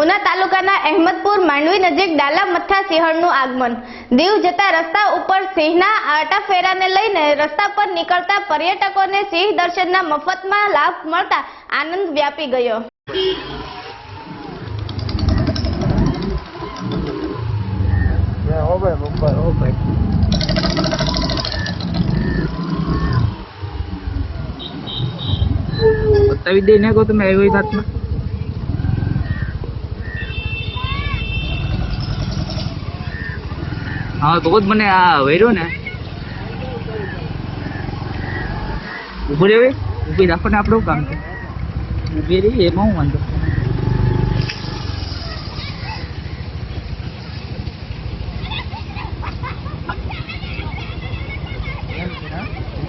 ઉના તાલુકાના અહેમદપુર માંડવી નજીક ડાલા મથા સિંહણનું આગમન. દીવ જતા રસ્તા ઉપર સિંહના આટાફેરાને લઈને રસ્તા પર નીકળતા પર્યટકોને સિંહ દર્શનના મફતમાં લાભ મળતા આનંદ વ્યાપી ગયો. બતાવી દઈ નાખો તમે આવ્યો વાતમાં હા તો જ મને આ વૈરો ને. ઊભો રે ઊભી રાખો ને આપણું કામ. છે ઊભી રહી એમાં હું વાંધો.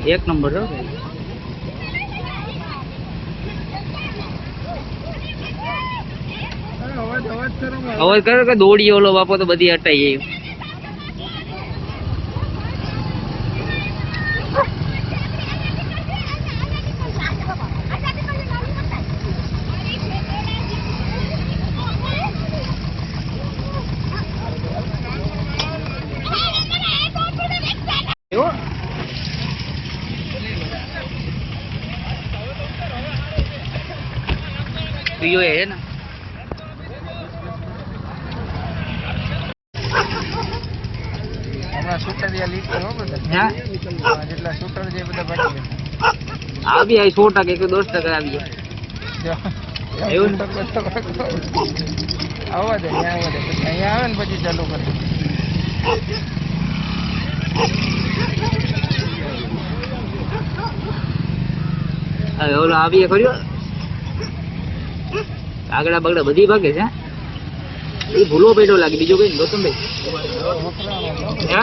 એક નંબર હો. અવાજ કરો. કે દોડી ઓલો બાપો તો બધી હટાઈ ગઈ એવો પીઓ એ ને હમણાં સુતરિયા લીક હો બધા હા આ જેટલા સુતર છે એ બધા. બાકી આવી આવી સો ટકા કે દસ ટકા આવી જાય. છે એવું ને? આવવા દે અહીંયા આવે ને પછી ચાલુ કરે. હવે ઓલો આવીએ ખર્યો આગળ બગડા બધી ભાગે છે. એ ભૂલો પેટો લાગે. બીજો કઈ ગૌતમભાઈ. હે?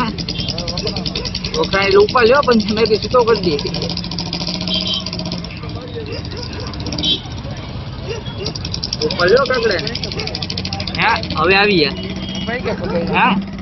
વખરા એટલે ઉપર લ્યો, પણ મેં કઈ છૂટો કરી દઈએ. ઉપર લ્યો કાકડે હા, હવે આવી ગયા હે?